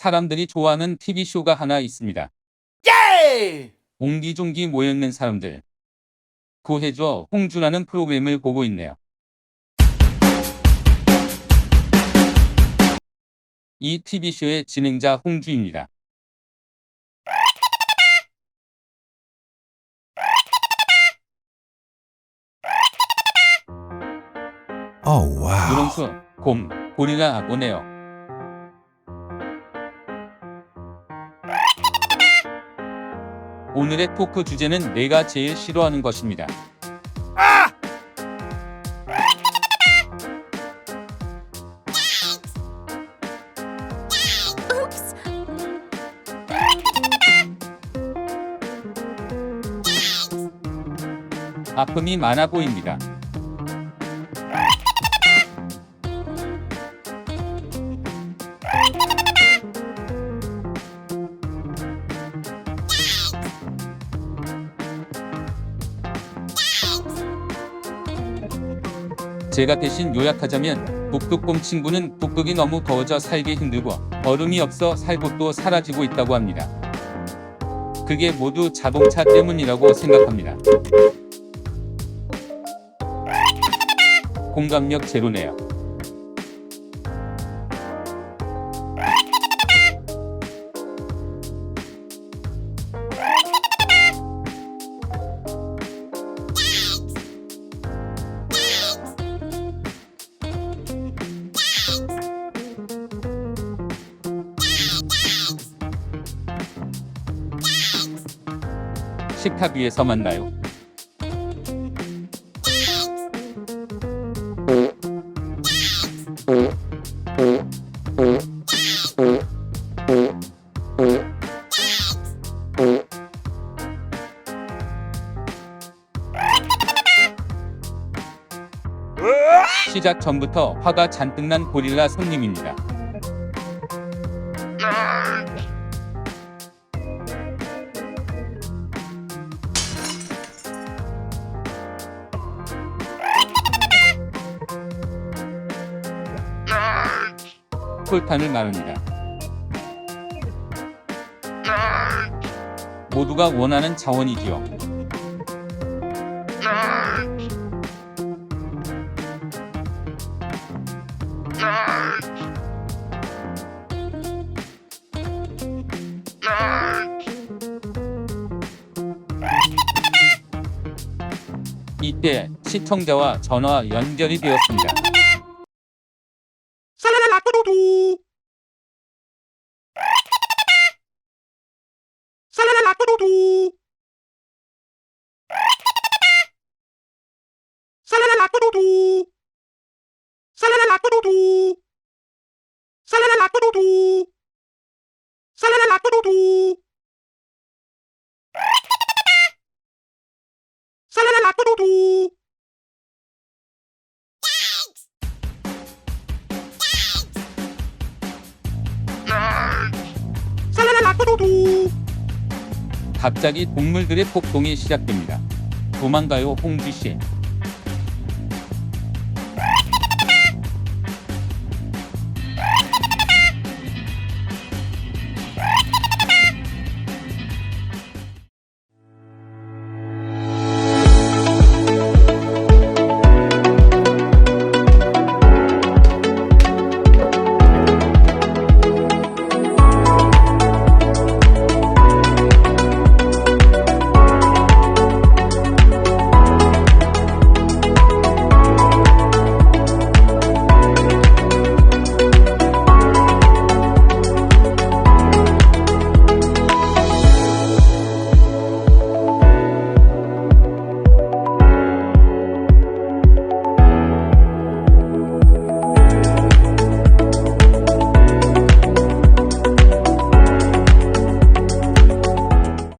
사람들이 좋아하는 TV쇼가 하나 있습니다. 예! 옹기종기 모여있는 사람들. 구해줘 홍주라는 프로그램을 보고 있네요. 이 TV쇼의 진행자 홍주입니다. Oh, wow. 누렁수, 곰, 고리가 오네요. 오늘의 토크 주제는 내가 제일 싫어하는 것입니다. 아! 아픔이 많아 보입니다. 제가 대신 요약하자면 북극곰 친구는 북극이 너무 더워져 살기 힘들고 얼음이 없어 살 곳도 사라지고 있다고 합니다. 그게 모두 자동차 때문이라고 생각합니다. 공감력 제로네요. 식탁 위에서 만나요. 시작 전부터 화가 잔뜩 난 고릴라 손님입니다. 콜탄을 말합니다. 모두가 원하는 자원이지요. 이때 시청자와 전화 연결이 되었습니다. 살라라라뚜두두. 살라라라뚜두두. 살라라라뚜두두. 살라라라뚜두두. 살라라라뚜두두. 살라라라뚜두두. 살라라라뚜두두. 살라라라뚜두두. 갑자기 동물들의 폭동이 시작됩니다. 도망가요 홍주 씨.